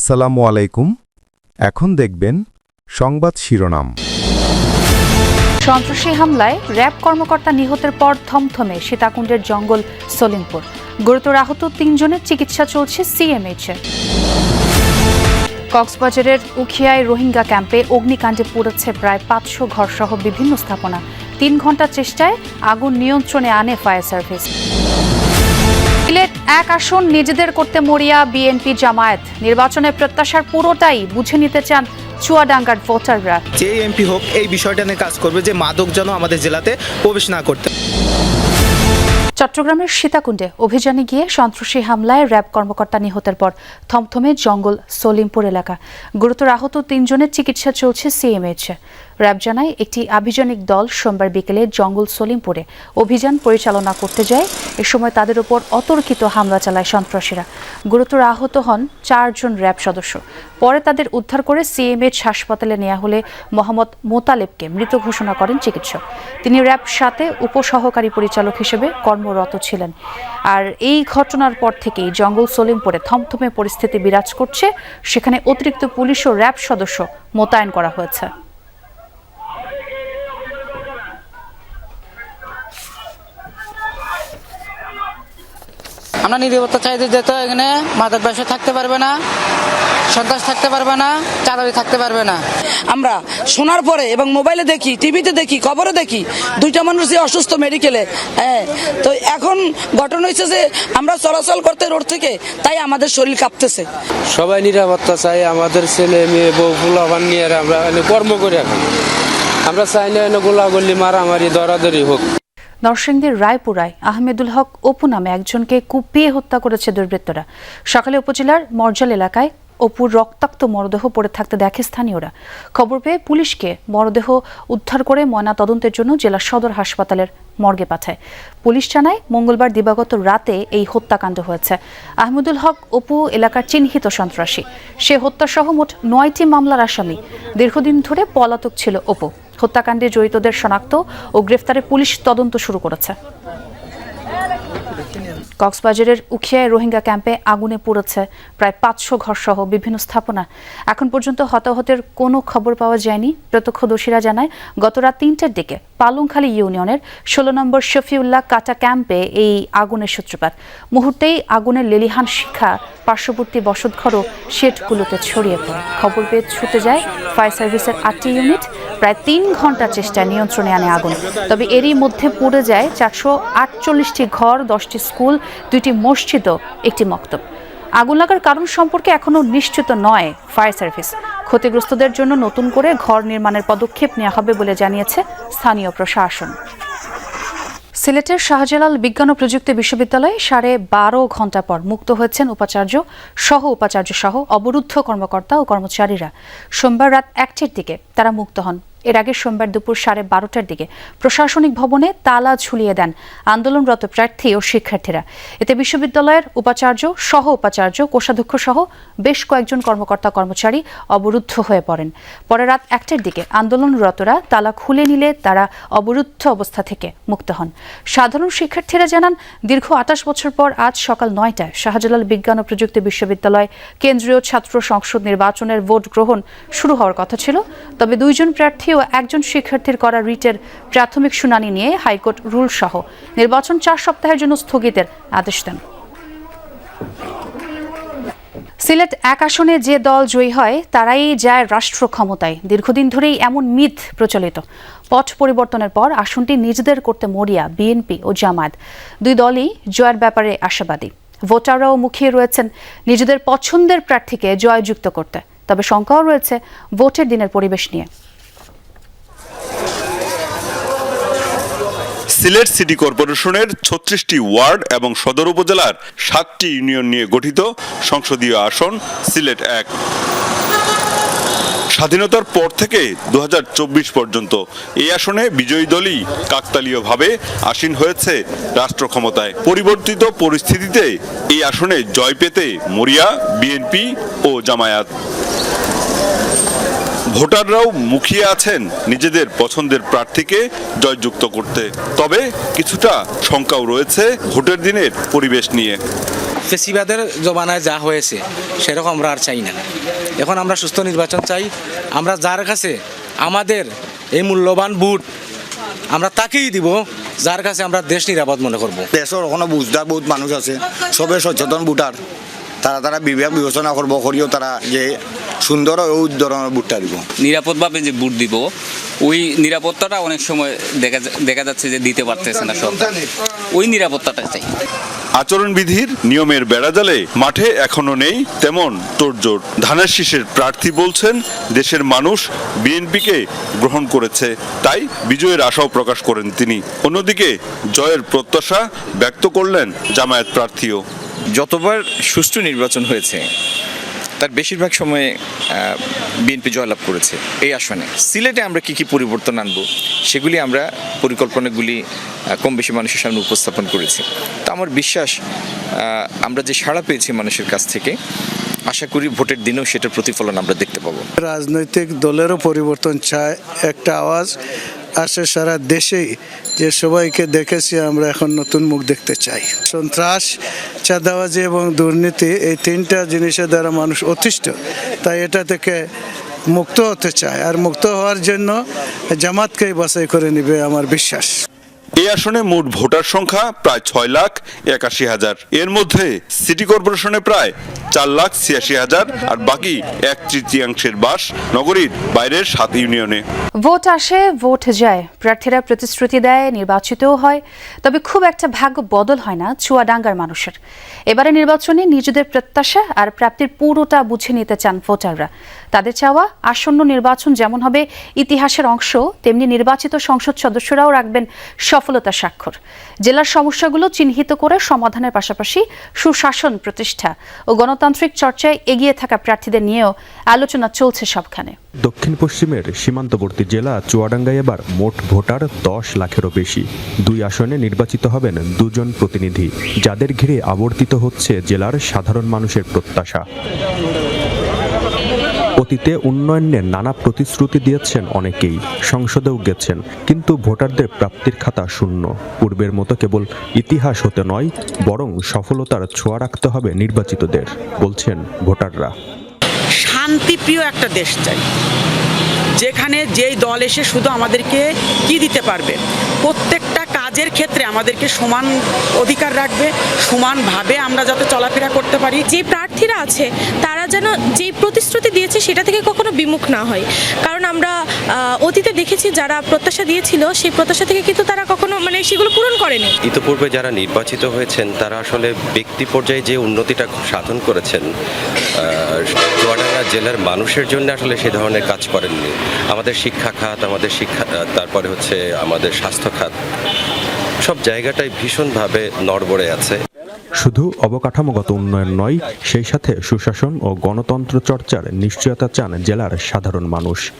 আসসালামু আলাইকুম। এখন দেখবেন সংবাদ শিরোনাম। সন্ত্রাসী হামলায় র্যাব কর্মকর্তা নিহতের পর থমথমে সীতাকুণ্ডের জঙ্গল সলিমপুর। গুরুতর আহত তিনজনের চিকিৎসা চলছে সিএমএইচে কক্সবাজারের উখিয়ায় রোহিঙ্গা ক্যাম্পে অগ্নিকাণ্ডে পুড়েছে প্রায় পাঁচশো ঘরসহ বিভিন্ন স্থাপনা। তিন ঘণ্টা চেষ্টায় আগুন নিয়ন্ত্রণে আনে ফায়ার সার্ভিস। সিলেট এক আসন নিজেদের করতে মরিয়া বিএনপি জামায়াত। নির্বাচনের প্রত্যাশার পুরোটাই বুঝে নিতে চান চুয়াডাঙ্গার ভোটাররা। যে এমপি হোক এই বিষয়টা নিয়ে কাজ করবে যে মাদক যেন আমাদের জেলাতে প্রবেশ না করতে। চট্টগ্রামের সীতাকুণ্ডে অভিযানে গিয়ে সন্ত্রাসী হামলায় র্যাব কর্মকর্তা নিহতের পর থমথমে জঙ্গল সলিমপুর এলাকা। গুরুতর আহত তিনজনের চিকিৎসা চলছে সিএমএইচে। র্যাব জানায়, একটি আভিযানিক দল সোমবার বিকেলে জঙ্গল সলিমপুরে অভিযান পরিচালনা করতে যায়। এ সময় তাদের উপর অতর্কিত হামলা চালায় সন্ত্রাসীরা। গুরুতর আহত হন চারজন র্যাব সদস্য। পরে তাদের উদ্ধার করে সিএমএইচ হাসপাতালে নেওয়া হলে মোহাম্মদ মোতালেবকে মৃত ঘোষণা করেন চিকিৎসক। তিনি র্যাব সাথে উপসহকারী পরিচালক হিসেবে কর্মরত ছিলেন। আর এই ঘটনার পর থেকেই জঙ্গল সলিমপুরে থমথমে পরিস্থিতি বিরাজ করছে। সেখানে অতিরিক্ত পুলিশ ও র্যাব সদস্য মোতায়েন করা হয়েছে। আমরা নিরাপত্তা চাইতে যেত এখানে। মাদক ব্যবসা থাকতে পারবে না সন্ত্রাস থাকতে পারবে না চাঁদাবি থাকতে পারবে না। আমরা শোনার পরে এবং মোবাইলে দেখি টিভিতে দেখি খবরে দেখি দুইটা মানুষ মানুষই অসুস্থ মেডিকেলে। হ্যাঁ তো এখন ঘটনা হয়েছে যে আমরা চলাচল করতে রোড থেকে তাই আমাদের শরীর কাঁপতেছে। সবাই নিরাপত্তা চাই আমাদের ছেলে মেয়ে বউ ফুলাবান নিয়ে আমরা কর্ম করি এখন আমরা চাই না এনে গোলাগুলি মারামারি দরাদরি হোক। নরসিংদীর রায়পুরায় আহমেদুল হক অপু নামে একজনকে কুপিয়ে হত্যা করেছে দুর্বৃত্তরা। সকালে উপজেলার মরজাল এলাকায় অপুর রক্তাক্ত মরদেহ পড়ে থাকতে দেখে স্থানীয়রা। খবর পেয়ে পুলিশকে মরদেহ উদ্ধার করে ময়না তদন্তের জন্য জেলা সদর হাসপাতালের মর্গে পাঠায়। পুলিশ জানায়, মঙ্গলবার দিবাগত রাতে এই হত্যাকাণ্ড হয়েছে। আহমেদুল হক অপু এলাকার চিহ্নিত সন্ত্রাসী। সে হত্যাসহ মোট নয়টি মামলার আসামি। দীর্ঘদিন ধরে পলাতক ছিল অপু। হত্যাকাণ্ডে জড়িতদের শনাক্ত ও গ্রেফতারে পুলিশ তদন্ত শুরু করেছে। কক্সবাজারের উখিয়ায় রোহিঙ্গা ক্যাম্পে আগুনে পুড়েছে প্রায় পাঁচশো ঘরসহ বিভিন্ন স্থাপনা। এখন পর্যন্ত হতাহতের কোনো খবর পাওয়া যায়নি, প্রত্যক্ষদর্শীরা জানায় গত রাত তিনটার দিকে পালংখালী ইউনিয়নের ষোলো নম্বর শফিউল্লাহ কাটা ক্যাম্পে এই আগুনের সূত্রপাত। মুহূর্তেই আগুনের লেলিহান শিখা, পার্শ্ববর্তী বসতঘর ও শেডগুলোতে ছড়িয়ে পড়ে। খবর পেয়ে ছুটে যায় ফায়ার সার্ভিসের আটটি ইউনিট। প্রায় তিন ঘণ্টা চেষ্টায় নিয়ন্ত্রণে আনে আগুন। তবে এরই মধ্যে পুড়ে যায় চারশো আটচল্লিশটি ঘর, দশটি স্কুল দুইটি মসজিদ ও একটি মক্তব। আগুন লাগার কারণ সম্পর্কে এখনও নিশ্চিত নয় ফায়ার সার্ভিস। ক্ষতিগ্রস্তদের জন্য নতুন করে ঘর নির্মাণের পদক্ষেপ নেওয়া হবে বলে জানিয়েছে স্থানীয় প্রশাসন। সিলেটের শাহজালাল বিজ্ঞান ও প্রযুক্তি বিশ্ববিদ্যালয়ে সাড়ে বারো ঘণ্টা পর মুক্ত হয়েছেন উপাচার্য সহ উপাচার্য সহ অবরুদ্ধ কর্মকর্তা ও কর্মচারীরা। সোমবার রাত একটির দিকে তারা মুক্ত হন। এর আগে সোমবার দুপুর সাড়ে বারোটার দিকে প্রশাসনিক ভবনে তালা ঝুলিয়ে দেন আন্দোলনরত প্রার্থী ও শিক্ষার্থীরা। এতে বিশ্ববিদ্যালয়ের উপাচার্য সহ উপাচার্য, কোষাধ্যক্ষ সহ বেশ কয়েকজন কর্মকর্তা কর্মচারী অবরুদ্ধ হয়ে পড়েন। পরে রাত একটার দিকে আন্দোলনরতরা তালা খুলে নিলে তারা অবরুদ্ধ অবস্থা থেকে মুক্ত হন। সাধারণ শিক্ষার্থীরা জানান, দীর্ঘ আঠাশ বছর পর আজ সকাল নয়টায় শাহজালাল বিজ্ঞান ও প্রযুক্তি বিশ্ববিদ্যালয় কেন্দ্রীয় ছাত্র সংসদ নির্বাচনের ভোট গ্রহণ শুরু হওয়ার কথা ছিল। তবে দুইজন প্রার্থী ও একজন শিক্ষার্থীর করা রিটের প্রাথমিক শুনানি নিয়ে হাইকোর্ট রুল সহ নির্বাচন চার সপ্তাহের জন্য স্থগিতের আদেশ দেন। সিলেট এক আসনে যে দল জয়ী হয়, তারাই যায় রাষ্ট্র ক্ষমতায়। দীর্ঘদিন ধরেই এমন মিথ প্রচলিত। পট পরিবর্তনের পর আসনটি নিজেদের করতে মরিয়া, বিএনপি ও জামায়াত। দুই দলই জয়ের ব্যাপারে আশাবাদী। ভোটাররাও মুখিয়ে রয়েছেন নিজেদের পছন্দের প্রার্থীকে জয়যুক্ত করতে। তবে শঙ্কাও রয়েছে ভোটের দিনের পরিবেশ নিয়ে। সিলেট সিটি কর্পোরেশনের ছত্রিশটি ওয়ার্ড এবং সদর উপজেলার সাতটি ইউনিয়ন নিয়ে গঠিত সংসদীয় আসন সিলেট এক। স্বাধীনতার পর থেকে দু হাজার চব্বিশ পর্যন্ত এই আসনে বিজয়ী দলই কাকতালীয়ভাবে আসীন হয়েছে রাষ্ট্র ক্ষমতায়। পরিবর্তিত পরিস্থিতিতে এই আসনে জয় পেতে মরিয়া, বিএনপি ও জামায়াত। ভোটাররাও মুখিয়ে আছেন নিজেদের পছন্দের প্রার্থীকে জয়যুক্ত করতে। তবে কিছুটা শঙ্কাও রয়েছে ভোটের দিনের পরিবেশ নিয়ে। ফেসিবাদের জমানায় যা হয়েছে সেরকম আমরা আর চাই না। এখন আমরা সুস্থ নির্বাচন চাই। আমরা যার কাছে আমাদের এই মূল্যবান বুট আমরা তাকেই দিব যার কাছে আমরা দেশ নিরাপদ মনে করব। দেশের ওখানে বুঝদার বহুত মানুষ আছে সবে সচেতন ভোটার। তারা তারা বিবেক বিবেচনা করব করিও তারা যে সুন্দর ওই ধরনের বুটটা দিব। নিরাপদভাবে যে বুট দিব ওই নিরাপত্তাটা অনেক সময় দেখা দেখা যাচ্ছে যে দিতে পারতেছে না সরকার। ওই নিরাপত্তাটা চাই। আচরণবিধির নিয়মের বেড়াজালে মাঠে এখনও নেই তেমন তোড়জোড়। ধানের শীষের প্রার্থী বলছেন দেশের মানুষ বিএনপিকে গ্রহণ করেছে তাই বিজয়ের আশাও প্রকাশ করেন তিনি। অন্যদিকে জয়ের প্রত্যাশা ব্যক্ত করলেন জামায়াত প্রার্থীও। যতবার সুষ্ঠু নির্বাচন হয়েছে তার বেশিরভাগ সময়ে বিএনপি জয়লাভ করেছে এই আসনে। সিলেটে আমরা কি কি পরিবর্তন আনব, সেগুলি আমরা পরিকল্পনাগুলি কম বেশি মানুষের সামনে উপস্থাপন করেছি। তো আমার বিশ্বাস আমরা যে সাড়া পেয়েছি মানুষের কাছ থেকে, আশা করি ভোটের দিনেও সেটার প্রতিফলন আমরা দেখতে পাবো। রাজনৈতিক দলেরও পরিবর্তন চায় একটা আওয়াজ আসে সারা দেশেই যে সবাইকে দেখেছি, আমরা এখন নতুন মুখ দেখতে চাই। সন্ত্রাস চাঁদাবাজি এবং দুর্নীতি এই তিনটা জিনিসের দ্বারা মানুষ অতিষ্ঠ। তাই এটা থেকে মুক্ত হতে চায়। আর মুক্ত হওয়ার জন্য জামাতকেই বাছাই করে নিবে আমার বিশ্বাস। এই আসনে মোট ভোটার সংখ্যা প্রায় ছয় লাখ একাশি হাজার। এর মধ্যে সিটি কর্পোরেশনে প্রায় চার লাখ ছিয়াশি হাজার আর বাকি এক তৃতীয়াংশের বাস নগরীর বাইরের সাত ইউনিয়নে। ভোট আসে, ভোট যায়। প্রার্থীরা প্রতিশ্রুতি দেয়, নির্বাচিতও হয়। তবে খুব একটা ভাগ্য বদল হয় না চুয়াডাঙ্গার মানুষের। এবারে নির্বাচনে নিজেদের প্রত্যাশা আর প্রাপ্তির পুরোটা বুঝে নিতে চান ভোটাররা। তাদের চাওয়া আসন্ন নির্বাচন যেমন হবে, ইতিহাসের অংশ, তেমনি নির্বাচিত সংসদ সদস্যরাও রাখবেন সফলতা স্বাক্ষর। জেলার সমস্যাগুলো চিহ্নিত করে সমাধানের পাশাপাশি সুশাসন প্রতিষ্ঠা ও গণতান্ত্রিক চর্চায় এগিয়ে থাকা প্রার্থীদের নিয়েও আলোচনা চলছে সবখানে। দক্ষিণ পশ্চিমের সীমান্তবর্তী জেলা চুয়াডাঙ্গায় এবার মোট ভোটার দশ লাখেরও বেশি। দুই আসনে নির্বাচিত হবেন দুজন প্রতিনিধি, যাদের ঘিরে আবর্তিত হচ্ছে জেলার সাধারণ মানুষের প্রত্যাশা। অতীতে উন্নয়নের নানা প্রতিশ্রুতি দিয়েছেন অনেকেই সংসদেও গেছেন কিন্তু ভোটারদের প্রাপ্তির খাতা শূন্য। পূর্বের মতো কেবল ইতিহাস হতে নয় বরং সফলতার ছোঁয়া রাখতে হবে নির্বাচিতদের বলছেন ভোটাররা। শান্তিপ্রিয় একটা দেশ চাই যেখানে যেই দল এসে শুধু আমাদেরকে কি দিতে পারবে? প্রত্যেকটা কাজের ক্ষেত্রে আমাদেরকে সমান অধিকার রাখবে সমানভাবে আমরা যাতে চলাফেরা করতে পারি। যে প্রার্থীরা আছে, তারা যেন যে প্রতিশ্রুতি দিয়েছে সেটা থেকে কখনো বিমুখ না হয়। কারণ আমরা অতীতে দেখেছি যারা প্রত্যাশা দিয়েছিল, সেই প্রত্যাশা থেকে কিন্তু তারা কখনো মানে সেগুলো পূরণ করেনি। ইতিপূর্বে যারা নির্বাচিত হয়েছেন, তারা আসলে ব্যক্তি পর্যায়ে যে উন্নতিটা সাধন করেছেন জেলার মানুষের জন্য আসলে সে ধরনের কাজ করেননি। আমাদের শিক্ষা খাত, আমাদের শিক্ষা তারপরে হচ্ছে আমাদের স্বাস্থ্য খাত, সব জায়গাটাই ভীষণভাবে নড়বড়ে আছে। শুধু অবকাঠামোগত উন্নয়ন নয়, সেই সাথে সুশাসন ও গণতন্ত্র চর্চার নিশ্চয়তা চান জেলার সাধারণ মানুষ।